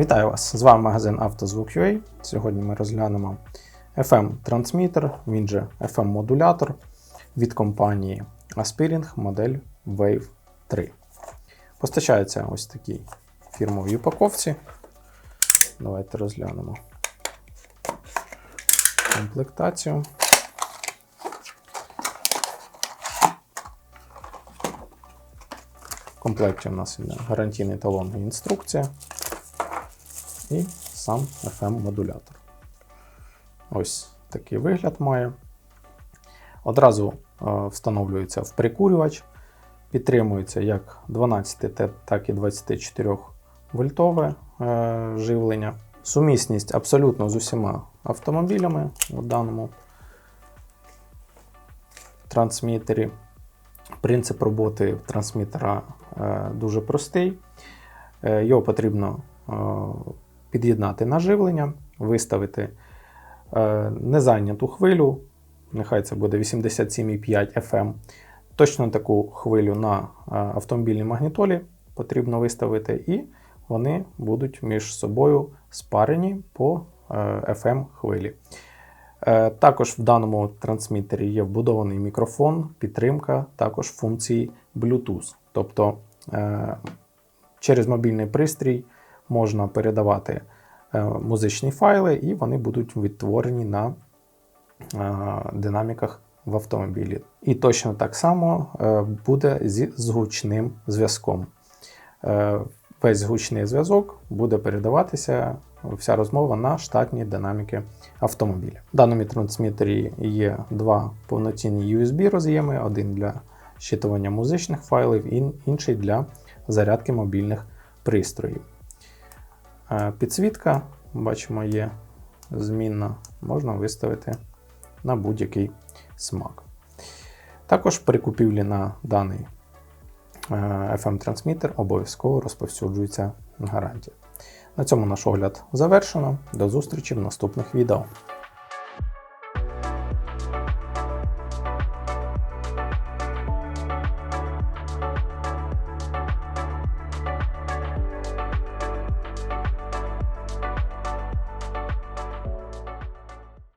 Вітаю вас! З вами магазин «Автозвук.UA». Сьогодні ми розглянемо FM-трансмітер, він же FM-модулятор від компанії Aspiring модель Wave 3. Постачається ось такій фірмовій упаковці. Давайте розглянемо комплектацію. В комплекті у нас іде гарантійний талон і інструкція і сам FM-модулятор. Ось такий вигляд має. Одразу е, встановлюється в прикурювач, підтримується як 12, так і 24 вольтове е, живлення. Сумісність абсолютно з усіма автомобілями у даному трансмітері. Принцип роботи трансмітера е, дуже простий. Його потрібно під'єднати на живлення, виставити е, незайняту хвилю, нехай це буде 87,5 FM. Точно таку хвилю на е, автомобільній магнітолі потрібно виставити, і вони будуть між собою спарені по е, FM хвилі. Також в даному трансмітері є вбудований мікрофон, підтримка також функції Bluetooth. Тобто через мобільний пристрій можна передавати е, музичні файли, і вони будуть відтворені на е, динаміках в автомобілі. І точно так само е, буде зі згучним зв'язком. Весь гучний зв'язок буде передаватися вся розмова на штатні динаміки автомобіля. В даному трансмітері є два повноцінні USB роз'єми: один для щитування музичних файлів, ін- інший для зарядки мобільних пристроїв. Е, Підсвітка, бачимо, є змінна, можна виставити на будь-який смак. Також при купівлі на даний е, FM-трансмітер обов'язково розповсюджується гарантія. На цьому наш огляд завершено. До зустрічі в наступних відео.